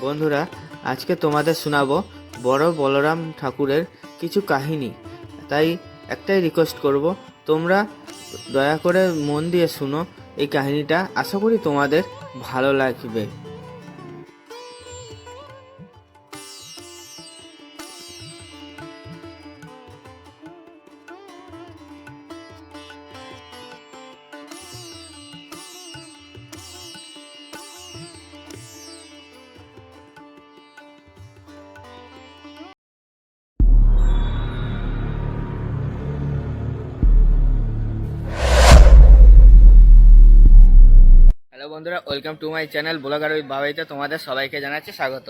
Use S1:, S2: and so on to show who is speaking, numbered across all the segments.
S1: বন্ধুরা, আজকে তোমাদের শোনাবো বড় বলরাম ঠাকুরের কিছু কাহিনী। তাই একটাই রিকোয়েস্ট করব, তোমরা দয়া করে মন দিয়ে শুনো এই কাহিনীটা। আশা করি তোমাদের ভালো লাগবে। বন্ধুরা welcome to my channel blogger with বাবাইতে তোমাদের সবাইকে জানাচ্ছি স্বাগত।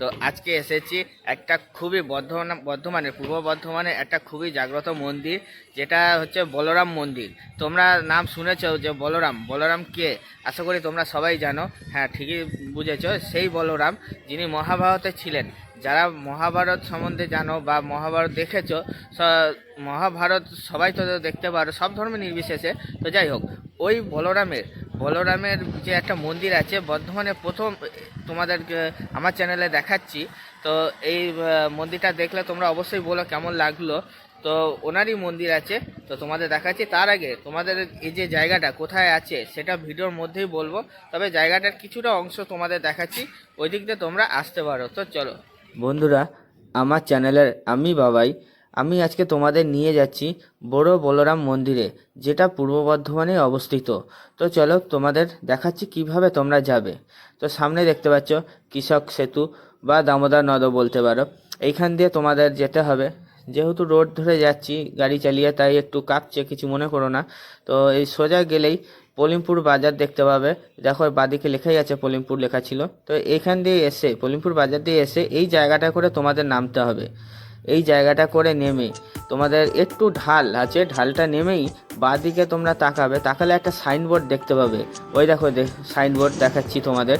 S1: তো আজকে এসেছি একটা খুবই বর্ধমান, বর্ধমানের, পূর্ব বর্ধমানের একটা খুবই জাগ্রত মন্দির, যেটা হচ্ছে বলরাম মন্দির। তোমরা নাম শুনেছ যে বলরাম বলরাম কে? আশা করি তোমরা সবাই জানো। হ্যাঁ ঠিকই বুঝেছ, সেই বলরাম, যিনি মহাভারতে ছিলেন। যারা মহাভারত সম্বন্ধে জানো বা মহাভারত দেখেছ মহাভারত সবাই তো দেখতে পারো, সব ধর্মে নির্বিশেষে। তো যাই হোক, ওই বলরামের বলরামের যে একটা মন্দির আছে, বর্ধমানে প্রথম তোমাদের আমার চ্যানেলে দেখাচ্ছি। তো এই মন্দিরটা দেখলে তোমরা অবশ্যই বলো কেমন লাগল। তো ওনারই মন্দির আছে, তো তোমাদের দেখাচ্ছি। তার আগে, তোমাদের এই যে জায়গাটা কোথায় আছে, সেটা ভিডিওর মধ্যেই বলব। তবে জায়গাটার কিছুটা অংশ তোমাদের দেখাচ্ছি ওই দিক দিয়ে তোমরা আসতে পারো। তো চলো। বন্ধুরা, আমার চ্যানেলের আমি বাবাই আমি আজকে তোমাদের নিয়ে যাচ্ছি বড় বলরাম মন্দিরে, যেটা পূর্ব বর্ধমানে অবস্থিত। তো চলো তোমাদের দেখাচ্ছি কীভাবে তোমরা যাবে। তো সামনে দেখতে পাচ্ছ কৃষক সেতু বা দামোদর নদও বলতে পারো। এইখান দিয়ে তোমাদের যেতে হবে। যেহেতু রোড ধরে যাচ্ছি, গাড়ি চালিয়ে, তাই একটু কাঁপছে, কিছু মনে করো না। তো এই সোজা গেলেই পলিমপুর বাজার দেখতে পাবে। দেখো, বাদিকে লেখাই আছে পলিমপুর লেখা ছিল। তো এখান দিয়ে এসে, পলিমপুর বাজার দিয়ে এসে এই জায়গাটা করে তোমাদের নামতে হবে। এই জায়গাটা করে নেমে তোমাদের একটু ঢাল আছে, ঢালটা নেমেই বাদিকে তোমরা তাকাবে। তাকালে একটা সাইনবোর্ড দেখতে পাবে। ওই দেখো সাইনবোর্ড দেখাচ্ছি তোমাদের।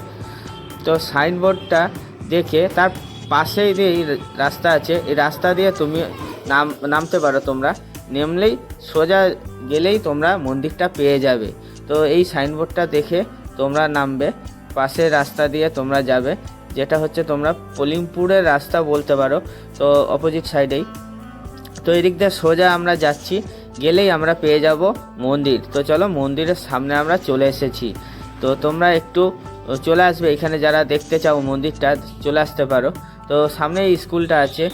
S1: তো সাইনবোর্ডটা দেখে তার পাশেই যে রাস্তা আছে, এই রাস্তা দিয়ে তুমি নাম নামতে পারো তোমরা। নেমলেই সোজা গেলেই তোমরা মন্দিরটা পেয়ে যাবে। তো এই সাইনবোর্ডটা দেখে তোমরা নামবে। পাশের রাস্তা দিয়ে তোমরা যাবে। যেটা হচ্ছে তোমরা কলিমপুরের রাস্তা বলতে পারো। তো অপোজিট সাইডেই। তো এদিক দিয়ে সোজা আমরা যাচ্ছি, গেলেই আমরা পেয়ে যাব মন্দির। তো চলো মন্দিরের সামনে আমরা চলে এসেছি। তো তোমরা একটু চলে আসবে, এখানে যারা দেখতে চাও মন্দিরটা, চলে আসতে পারো। তো সামনে স্কুলটা আছে,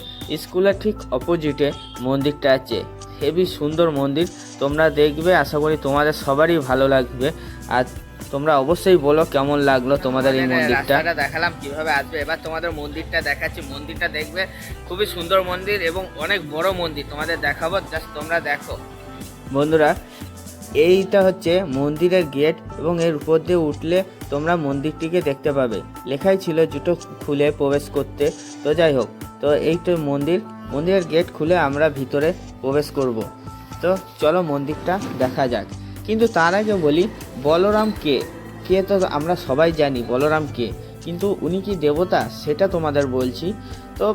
S1: স্কুলের ঠিক অপোজিটে মন্দিরটা আছে। হেভি সুন্দর মন্দির। তোমরা দেখবে আশা করি তোমাদের সবারই ভালো লাগবে। আর তোমরা অবশ্যই বলো কেমন লাগল তোমাদের এই মন্দিরটা। দেখালাম কীভাবে আসবে। এবার তোমাদের মন্দিরটা দেখাচ্ছি। মন্দিরটা দেখবে খুবই সুন্দর মন্দির এবং অনেক বড় মন্দির। তোমাদের দেখাবো জাস্ট তোমরা দেখো। বন্ধুরা এইটা হচ্ছে মন্দিরের গেট এবং এর উপর দিয়ে উঠলে তোমরা মন্দিরটিকে দেখতে পাবে। লেখাই ছিল জুতো খুলে প্রবেশ করতে। তো যাই হোক, তো এই তো মন্দির। মন্দিরের গেট খুলে আমরা ভিতরে প্রবেশ করব। তো চলো মন্দিরটা দেখা যাক। কিন্তু তার আগে বলি, বলরাম কে? কে তো আমরা সবাই জানি, বলরাম কে? কিন্তু উনি কি দেবতা? সেটা তোমাদের বলছি। তো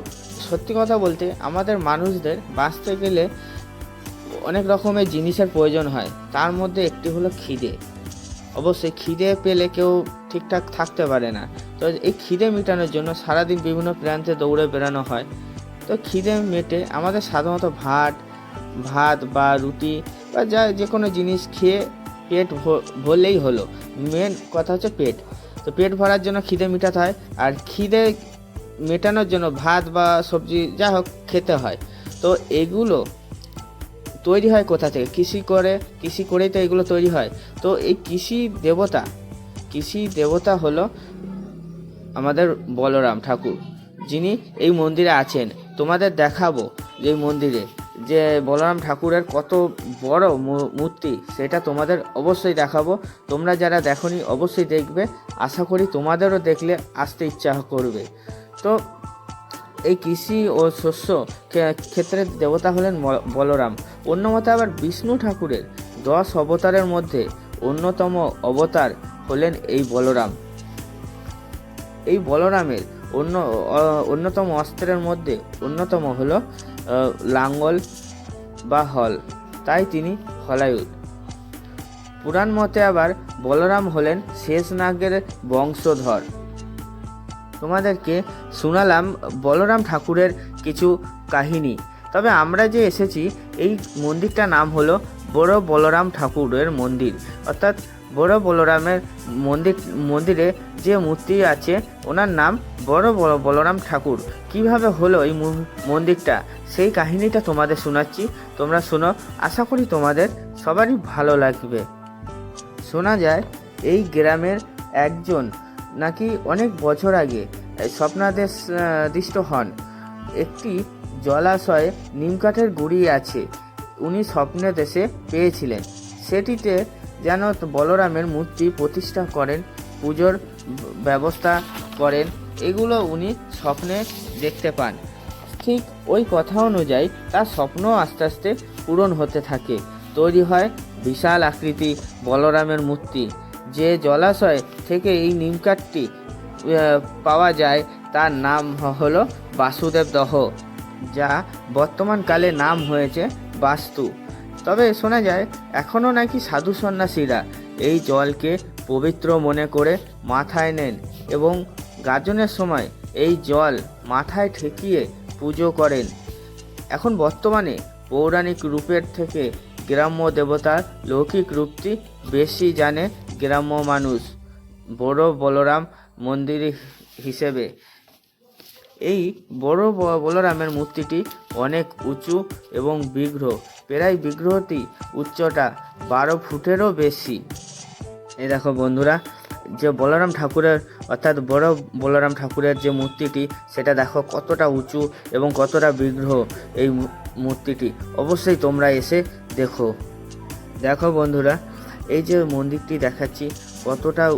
S1: সত্যি কথা বলতে আমাদের মানুষদের বাঁচতে গেলে অনেক রকমের জিনিসের প্রয়োজন হয়। তার মধ্যে একটি হলো খিদে। অবশ্যই খিদে পেলে কেউ ঠিকঠাক থাকতে পারে না। তো এই খিদে মেটানোর জন্য সারাদিন বিভিন্ন প্রান্তে দৌড়ে বেড়ানো হয়। তো খিদে মেটে আমাদের সাধারণত ভাত ভাত বা রুটি বা যা যে কোনো জিনিস খেয়ে পেট ভরলেই হলো। মেন কথা হচ্ছে পেট। তো পেট ভরার জন্য খিদে মেটাতে হয় আর খিদে মেটানোর জন্য ভাত বা সবজি যা হোক খেতে হয়। তো এগুলো তৈরি হয় কোথা থেকে? কৃষি করে, কৃষি করেই তো এগুলো তৈরি হয়। তো এই কৃষি দেবতা কৃষি দেবতা হলো আমাদের বলরাম ঠাকুর। যিনি এই মন্দিরে আছেন। তোমাদের দেখাবো যে মন্দিরে যে বলরাম ঠাকুরের কত বড় মূর্তি, সেটা তোমাদের অবশ্যই দেখাবো। তোমরা যারা দেখনি, অবশ্যই দেখবে। আশা করি তোমাদেরও দেখলে আসতে ইচ্ছা করবে। তো এই কৃষি ও শস্য ক্ষে- ক্ষেত্রে দেবতা হলেন বলরাম। অন্য মতে আবার বিষ্ণু ঠাকুরের দশ অবতারের মধ্যে অন্যতম অবতার হলেন এই বলরাম। এই বলরামের অন্য অন্যতম অস্ত্রের মধ্যে অন্যতম হল লাঙ্গল বা হল। তাই তিনি হলায়ুধ পুরাণ মতে আবার বলরাম হলেন শেষনাগের বংশধর। তোমাদেরকে শোনালাম বলরাম ঠাকুরের কিছু কাহিনী। তবে আমরা যে এসেছি, এই মন্দিরটার নাম হলো বড় বলরাম ঠাকুরের মন্দির। অর্থাৎ বড় বলরামের মন্দির, মন্দিরে যে মূর্তি আছে, ওনার নাম বড় বলরাম ঠাকুর। কীভাবে হলো এই মন্দিরটা? সেই কাহিনীটা তোমাদের শোনাচ্ছি। তোমরা শোনো, আশা করি তোমাদের সবারই ভালো লাগবে। শোনা যায়, এই গ্রামের একজন নাকি অনেক বছর আগে স্বপ্নাদেশ দিষ্ট হন। একটি জলাশয়ে নিমকাঠের গুড়ি আছে, উনি স্বপ্নে দেশে পেয়েছিলেন। সেটিতে যেন বলরামের মূর্তি প্রতিষ্ঠা করেন, পুজোর ব্যবস্থা করেন, এগুলো উনি স্বপ্নে দেখতে পান। ঠিক ওই কথা অনুযায়ী তার স্বপ্ন আস্তে আস্তে পূরণ হতে থাকে। তৈরি হয় বিশাল আকৃতি বলরামের মূর্তি। যে জলাশয় থেকে এই নিমকাঠটি পাওয়া যায়, তার নাম হলো বাসুদেব দহ, যা বর্তমানকালে নাম হয়েছে বাস্তু। তবে শোনা যায়, এখনও নাকি সাধু সন্ন্যাসীরা এই জলকে পবিত্র মনে করে মাথায় নেন এবং গাজনের সময় এই জল মাথায় ঠেকিয়ে পুজো করেন। এখন বর্তমানে পৌরাণিক রূপের থেকে গ্রাম্য দেবতার লৌকিক রূপটি বেশি জানে গ্রাম্য মানুষ, বড় বলরাম মন্দির হিসেবে। এই বড় বলরামের মূর্তিটি অনেক উঁচু এবং বিগ্রহ। প্রায় বিগ্রহটি উচ্চতা বারো ফুটেরও বেশি। এই দেখো বন্ধুরা, যে বলরাম ঠাকুরের, অর্থাৎ বড় বলরাম ঠাকুরের যে মূর্তিটি, সেটা দেখো কতটা উঁচু এবং কতটা বিগ্রহ এই মূর্তিটি। অবশ্যই তোমরা এসে দেখো। দেখো বন্ধুরা এই যে মন্দিরটি দেখাচ্ছি, কতটা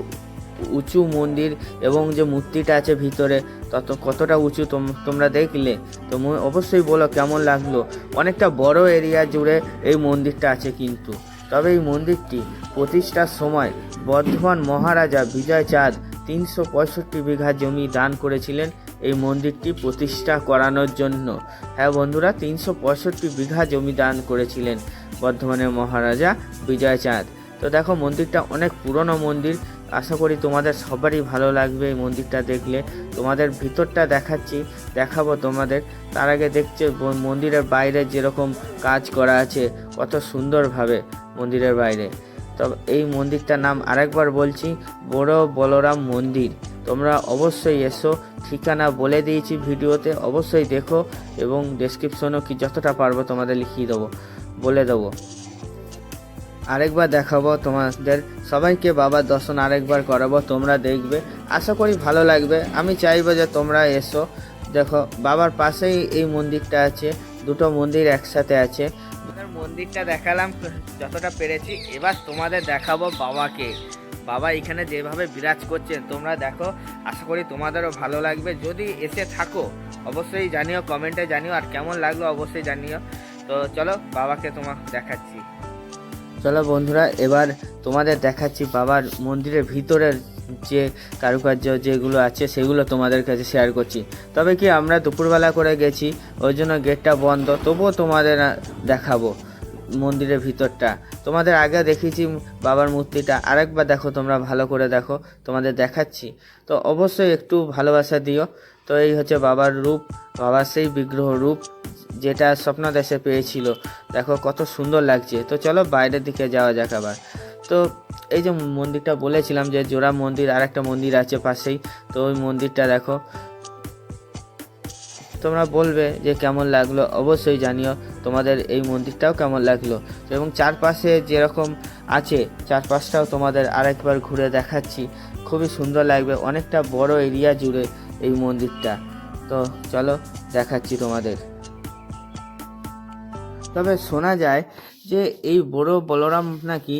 S1: উঁচু মন্দির এবং যে মূর্তিটা আছে ভিতরে, তত কতটা উঁচু তোম- তোমরা দেখলে, তো অবশ্যই বলো কেমন লাগল। অনেকটা বড় এরিয়া জুড়ে এই মন্দিরটা আছে কিন্তু। তবে এই মন্দিরটি প্রতিষ্ঠার সময় বর্ধমান মহারাজা বিজয় চাঁদ তিনশো পঁয়ষট্টি বিঘা জমি দান করেছিলেন এই মন্দিরটি প্রতিষ্ঠা করানোর জন্য। হ্যাঁ বন্ধুরা, তিনশো পঁয়ষট্টি বিঘা জমি দান করেছিলেন বর্ধমানের মহারাজা বিজয় চাঁদ তো দেখো, মন্দিরটা অনেক পুরনো মন্দির। আশা করি তোমাদের সবারই ভালো লাগবে এই মন্দিরটা দেখলে। তোমাদের ভিতরটা দেখাচ্ছি, দেখাবো তোমাদের। তার আগে দেখছে মন্দিরের বাইরে যেরকম কাজ করা আছে, কত সুন্দরভাবে মন্দিরের বাইরে। তবে এই মন্দিরটার নাম আরেকবার বলছি, বড় বলরাম মন্দির। তোমরা অবশ্যই এসো, ঠিকানা বলে দিয়েছি ভিডিওতে, অবশ্যই দেখো এবং ডেসক্রিপশনও কি যতটা পারব তোমাদের লিখিয়ে দেবো, বলে দেবো। আরেকবার দেখাবো তোমাদের সবাইকে বাবার দর্শন আরেকবার করাবো, তোমরা দেখবে। আশা করি ভালো লাগবে। আমি চাইব যে তোমরা এসো। দেখো, বাবার পাশেই এই মন্দিরটা আছে। দুটো মন্দির একসাথে আছে। মন্দিরটা দেখালাম যতটা পেরেছি। এবার তোমাদের দেখাবো বাবাকে। বাবা এখানে যেভাবে বিরাজ করছেন, তোমরা দেখো। আশা করি তোমাদেরও ভালো লাগবে। যদি এসে থাকো, অবশ্যই জানিও, কমেন্টে জানিও। আর কেমন লাগল অবশ্যই জানিও। তো চলো, বাবাকে তোমার দেখাচ্ছি। চলো বন্ধুরা, এবার তোমাদের দেখাচ্ছি বাবার মন্দিরের ভিতরের যে কারুকার্য যেগুলো আছে, সেগুলো তোমাদের কাছে শেয়ার করছি। তবে কি আমরা দুপুরবেলা করে গেছি, ওই জন্য গেটটা বন্ধ, তবুও তোমাদের দেখাবো মন্দিরের ভিতরটা। তোমাদের আগে দেখিয়েছি বাবার মূর্তিটা, আরেকবার দেখো তোমরা ভালো করে দেখো, তোমাদের দেখাচ্ছি। তো অবশ্যই একটু ভালোবাসা দিও। তো এই হচ্ছে বাবার রূপ, বাবার সেই বিগ্রহ রূপ। যেটা স্বপ্ন দেশে পেয়েছিল। দেখো কত সুন্দর লাগছে। তো চলো বাইরের দিকে যাওয়া যাক আবার। তো এই যে মন্দিরটা বলেছিলাম যে জোড়া মন্দির আর একটা মন্দির আছে পাশেই। তো ওই মন্দিরটা দেখো। তোমরা বলবে যে কেমন লাগল? অবশ্যই জানিও তোমাদের এই মন্দিরটাও কেমন লাগল। এবং চারপাশে যেরকম আছে, চারপাশটাও তোমাদের আরেকবার ঘুরে দেখাচ্ছি। খুবই সুন্দর লাগবে, অনেকটা বড় এরিয়া জুড়ে এই মন্দিরটা। তো চলো দেখাচ্ছি তোমাদের। তবে শোনা যায় যে এই বড় বলরাম নাকি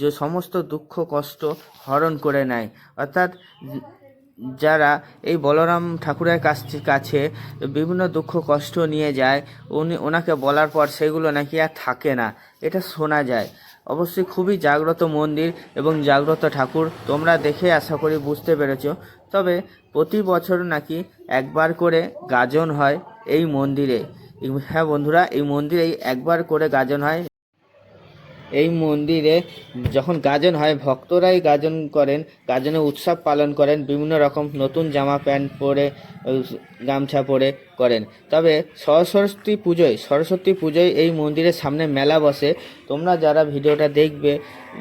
S1: যে সমস্ত দুঃখ, কষ্ট হরণ করে নেয়। অর্থাৎ যারা এই বলরাম ঠাকুরের কাছ কাছে বিভিন্ন দুঃখ, কষ্ট নিয়ে যায়, উনি ওনাকে বলার পর সেগুলো নাকি আর থাকে না। এটা শোনা যায়। অবশ্যই খুবই জাগ্রত মন্দির এবং জাগ্রত ঠাকুর। তোমরা দেখে আশা করি বুঝতে পেরেছ। তবে প্রতি বছর নাকি একবার করে গাজন হয় এই মন্দিরে। হ্যাঁ বন্ধুরা, এই মন্দিরে একবার করে গাজন হয়। এই মন্দিরে যখন গাজন হয়, ভক্তরাই গাজন করেন, গাজনে উৎসব পালন করেন, বিভিন্ন রকম নতুন জামা প্যান্ট পরে, গামছা পরে করেন। তবে সরস্বতী পুজোয় সরস্বতী পুজোয় এই মন্দিরের সামনে মেলা বসে। তোমরা যারা ভিডিওটা দেখবে,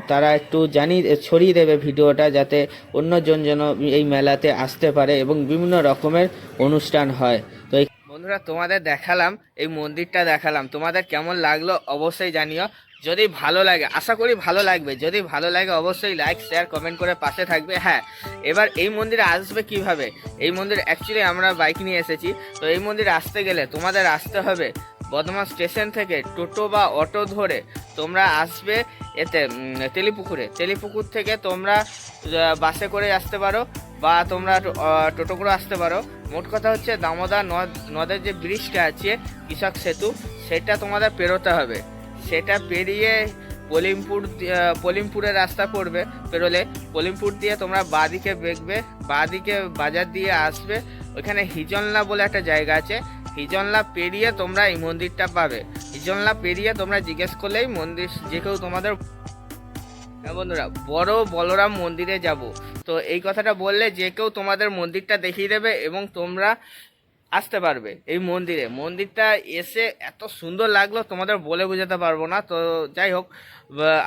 S1: তারা একটু জানিয়ে, ছড়িয়ে দেবে ভিডিওটা যাতে অন্যজন যেন এই মেলাতে আসতে পারে এবং বিভিন্ন রকমের অনুষ্ঠান হয়। তো বন্ধুরা, তোমাদের দেখালাম, এই মন্দিরটা দেখালাম। তোমাদের কেমন লাগল অবশ্যই জানিও। যদি ভালো লাগে, আশা করি ভালো লাগবে। যদি ভালো লাগে, অবশ্যই লাইক শেয়ার কমেন্ট করে পাশে থাকবে। হ্যাঁ এবার এই মন্দিরে আসবে কীভাবে? এই মন্দির অ্যাকচুয়ালি আমরা বাইক নিয়ে এসেছি। তো এই মন্দিরে আসতে গেলে তোমাদের আসতে হবে বর্ধমান স্টেশন থেকে টোটো বা অটো ধরে। তোমরা আসবে এতে তেলিপুকুরে। তেলিপুকুর থেকে তোমরা বাসে করে আসতে পারো বা তোমরা টোটো করে আসতে পারো। মোট কথা হচ্ছে দামোদর নদ, নদের যে ব্রিজটা আছে, কৃষক সেতু, সেটা তোমাদের পেরোতে হবে। সেটা পেরিয়ে পলিমপুর পলিমপুরের রাস্তা পড়বে, পেরোলে পলিমপুর দিয়ে তোমরা বাঁদিকে বেঁকবে বাঁদিকে বাজার দিয়ে আসবে। ওইখানে হিজনলা বলে একটা জায়গা আছে। হিজনলা পেরিয়ে তোমরা এই মন্দিরটা পাবে। হিজনলা পেরিয়ে তোমরা জিজ্ঞেস করলেই মন্দির, যে কেউ তোমাদের বন্ধুরা, বড় বলরাম মন্দিরে যাব। তো এই কথাটা বললে যে কেউ তোমাদের মন্দিরটা দেখিয়ে দেবে এবং তোমরা আসতে পারবে এই মন্দিরে। মন্দিরটা এসে এত সুন্দর লাগল, তোমাদের বলে বোঝাতে পারব না। তো যাই হোক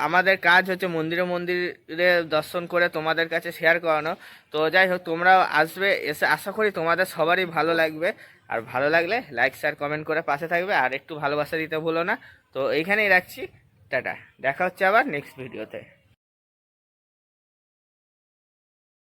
S1: আমাদের কাজ হচ্ছে মন্দিরে মন্দিরে দর্শন করে তোমাদের কাছে শেয়ার করানো। তো যাই হোক, তোমরা আসবে, এসে আশা করি তোমাদের সবারই ভালো লাগবে। আর ভালো লাগলে লাইক শেয়ার কমেন্ট করে পাশে থাকবে। আর একটু ভালোবাসা দিতে ভুলো না। তো এইখানেই রাখছি। টাটা। দেখা হচ্ছে আবার নেক্সট ভিডিওতে